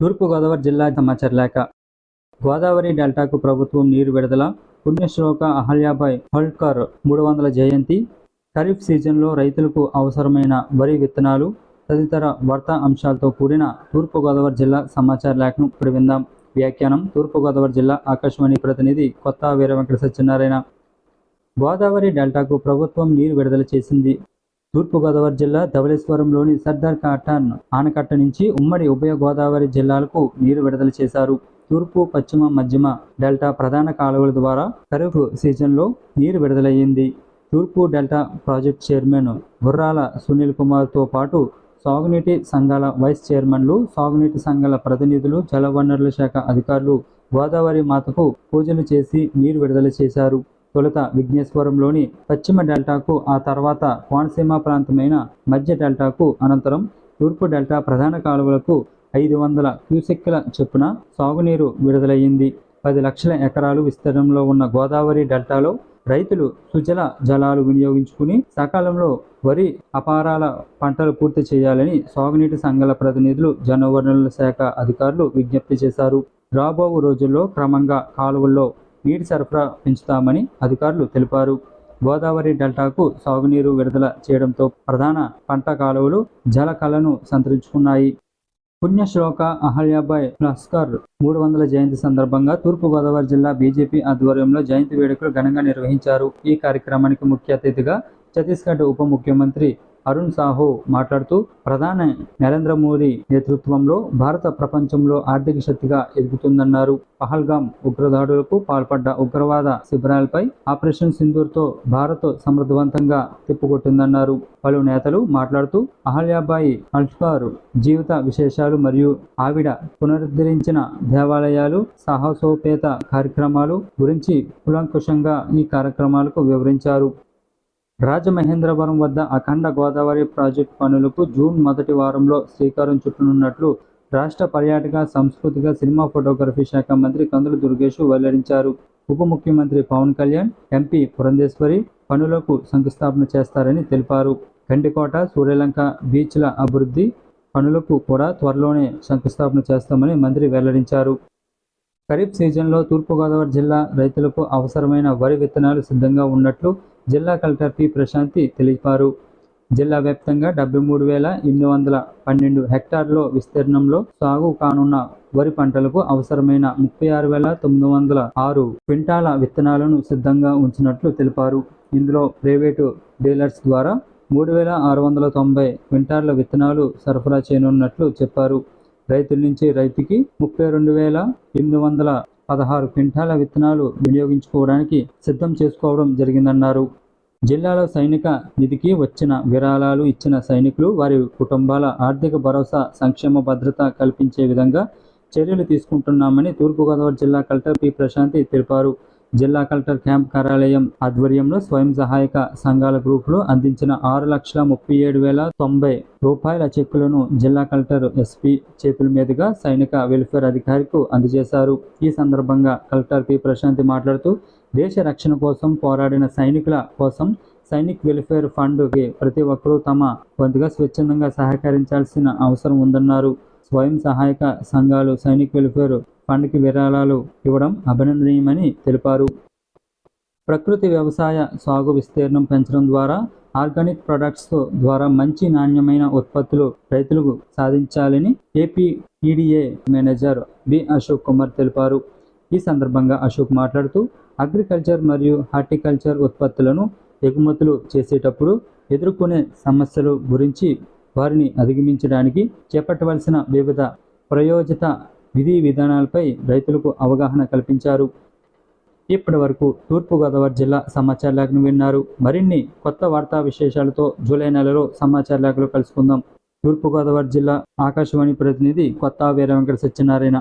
తూర్పుగోదావరి జిల్లా సమాచార లేఖ. గోదావరి డెల్టాకు ప్రభుత్వం నీరు విడుదల పుణ్యశ్లోక అహల్యాబాయ్ హోల్కర్ మూడు వందల జయంతి ఖరీఫ్ సీజన్లో రైతులకు అవసరమైన వరి విత్తనాలు తదితర వార్తా అంశాలతో కూడిన తూర్పుగోదావరి జిల్లా సమాచార లేఖను ఇప్పుడు విందాం. వ్యాఖ్యానం తూర్పుగోదావరి జిల్లా ఆకాశవాణి ప్రతినిధి కొత్త వీర వెంకట సత్యనారాయణ. గోదావరి డెల్టాకు ప్రభుత్వం నీరు విడుదల చేసింది తూర్పుగోదావరి జిల్లా ధవళేశ్వరంలోని సర్దార్ కాటన్ ఆనకట్ట నుంచి ఉమ్మడి ఉభయ గోదావరి జిల్లాలకు నీరు విడుదల చేశారు. తూర్పు పశ్చిమ మధ్యమ డెల్టా ప్రధాన కాలువల ద్వారా ఖరీఫ్ సీజన్లో నీరు విడుదలయ్యింది. తూర్పు డెల్టా ప్రాజెక్ట్ చైర్మన్ గుర్రాల సునీల్ కుమార్తో పాటు సాగునీటి సంఘాల వైస్ చైర్మన్లు సాగునీటి సంఘాల ప్రతినిధులు జలవనరుల శాఖ అధికారులు గోదావరి మాతకు పూజలు చేసి నీరు విడుదల చేశారు. తొలుత విఘ్నేశ్వరంలోని పశ్చిమ డెల్టాకు ఆ తర్వాత కోనసీమ ప్రాంతమైన మధ్య డెల్టాకు అనంతరం తూర్పు డెల్టా ప్రధాన కాలువలకు ఐదు వందల క్యూసెక్కుల చొప్పున సాగునీరు విడుదలయ్యింది. పది లక్షల ఎకరాలు విస్తీర్ణంలో ఉన్న గోదావరి డెల్టాలో రైతులు సుజల జలాలు వినియోగించుకుని సకాలంలో వరి అపారాల పంటలు పూర్తి చేయాలని సాగునీటి సంఘాల ప్రతినిధులు జనవనరుల శాఖ అధికారులు విజ్ఞప్తి చేశారు. రాబో రోజుల్లో క్రమంగా కాలువల్లో నీటి సరఫరా పెంచుతామని అధికారులు తెలిపారు. గోదావరి డెల్టాకు సాగునీరు విడుదల చేయడంతో ప్రధాన పంట కాలువలు జల కళను సంతరించుకున్నాయి. పుణ్యశ్లోక అహల్యాబాయ్ లస్కర్ మూడు వందల జయంతి సందర్భంగా తూర్పుగోదావరి జిల్లా బీజేపీ ఆధ్వర్యంలో జయంతి వేడుకలు ఘనంగా నిర్వహించారు. ఈ కార్యక్రమానికి ముఖ్య అతిథిగా ఛత్తీస్గఢ్ ఉప ముఖ్యమంత్రి అరుణ్ సాహు మాట్లాడుతూ ప్రధాని నరేంద్ర మోదీ నేతృత్వంలో భారత ప్రపంచంలో ఆర్థిక శక్తిగా ఎదుగుతుందన్నారు. పహల్గాం ఉగ్రదాడులకు పాల్పడ్డ ఉగ్రవాద శిబిరాలపై ఆపరేషన్ సింధూర్తో భారత్ సమర్థవంతంగా తిప్పుకొట్టిందన్నారు. పలు నేతలు మాట్లాడుతూ అహల్యాబాయి అల్ఫార్ జీవిత విశేషాలు మరియు ఆవిడ పునరుద్ధరించిన దేవాలయాలు సాహసోపేత కార్యక్రమాలు గురించి కులంకుశంగా ఈ కార్యక్రమాలకు వివరించారు. రాజమహేంద్రవరం వద్ద అఖండ గోదావరి ప్రాజెక్టు పనులకు జూన్ మొదటి వారంలో శ్రీకారం చుట్టనున్నట్లు రాష్ట్ర పర్యాటక సాంస్కృతిక సినిమా ఫోటోగ్రఫీ శాఖ మంత్రి కందుల దుర్గేష్ వెల్లడించారు. ఉప ముఖ్యమంత్రి పవన్ కళ్యాణ్ ఎంపీ పురంధేశ్వరి పనులకు శంకుస్థాపన చేస్తారని తెలిపారు. కండికోట సూర్యలంక బీచ్ల అభివృద్ధి పనులకు కూడా త్వరలోనే శంకుస్థాపన చేస్తామని మంత్రి వెల్లడించారు. ఖరీఫ్ సీజన్లో తూర్పుగోదావరి జిల్లా రైతులకు అవసరమైన వరి విత్తనాలు సిద్ధంగా ఉన్నట్లు జిల్లా కలెక్టర్ పి. ప్రశాంతి తెలిపారు. జిల్లా వ్యాప్తంగా డెబ్బై మూడు వేల ఎనిమిది వందల పన్నెండు హెక్టార్ల విస్తీర్ణంలో సాగు కానున్న వరి పంటలకు అవసరమైన ముప్పై ఆరు వేల తొమ్మిది వందల ఆరు క్వింటాల విత్తనాలను సిద్ధంగా ఉంచినట్లు తెలిపారు. ఇందులో ప్రైవేటు డీలర్స్ ద్వారా మూడు వేల ఆరు వందల తొంభై క్వింటార్ల విత్తనాలు సరఫరా చేయనున్నట్లు చెప్పారు. రైతుల నుంచి రైతుకి ముప్పై రెండు వేల ఎనిమిది వందల పదహారు క్వింటాల విత్తనాలు వినియోగించుకోవడానికి సిద్ధం చేసుకోవడం జరిగిందన్నారు. జిల్లాలో సైనిక నిధికి వచ్చిన విరాళాలు ఇచ్చిన సైనికులు వారి కుటుంబాల ఆర్థిక భరోసా సంక్షేమ భద్రత కల్పించే విధంగా చర్యలు తీసుకుంటున్నామని తూర్పుగోదావరి జిల్లా కలెక్టర్ పి. ప్రశాంతి తెలిపారు. జిల్లా కలెక్టర్ క్యాంప్ కార్యాలయం ఆధ్వర్యంలో స్వయం సహాయక సంఘాల గ్రూపులు అందించిన ఆరు లక్షల ముప్పై ఏడు వేల తొంభై రూపాయల చెక్కులను జిల్లా కలెక్టర్ ఎస్పీ చేతుల మీదుగా సైనిక వెల్ఫేర్ అధికారికి అందజేశారు. ఈ సందర్భంగా కలెక్టర్ పి. ప్రశాంతి మాట్లాడుతూ దేశ రక్షణ కోసం పోరాడిన సైనికుల కోసం సైనిక్ వెల్ఫేర్ ఫండ్కి ప్రతి ఒక్కరూ తమ వంతుగా స్వచ్ఛందంగా సహకరించాల్సిన అవసరం ఉందన్నారు. స్వయం సహాయక సంఘాలు సైనిక్ వెల్ఫేర్ ఫండ్కి విరాళాలు ఇవ్వడం అభినందనీయమని తెలిపారు. ప్రకృతి వ్యవసాయ సాగు విస్తీర్ణం పెంచడం ద్వారా ఆర్గానిక్ ప్రొడక్ట్స్ ద్వారా మంచి నాణ్యమైన ఉత్పత్తులు రైతులకు సాధించాలని AP EDA manager B Ashok Kumar తెలిపారు. ఈ సందర్భంగా అశోక్ మాట్లాడుతూ అగ్రికల్చర్ మరియు హార్టికల్చర్ ఉత్పత్తులను ఎగుమతులు చేసేటప్పుడు ఎదుర్కొనే సమస్యల గురించి వారిని అధిగమించడానికి చేపట్టవలసిన వివిధ ప్రయోజిత విధి విధానాలపై రైతులకు అవగాహన కల్పించారు. ఇప్పటి వరకు తూర్పుగోదావరి జిల్లా సమాచార లేఖను విన్నారు. మరిన్ని కొత్త వార్తా విశేషాలతో జూలై నెలలో సమాచార లేఖలు కలుసుకుందాం. తూర్పుగోదావరి జిల్లా ఆకాశవాణి ప్రతినిధి కొత్త వీర వెంకట సత్యనారాయణ.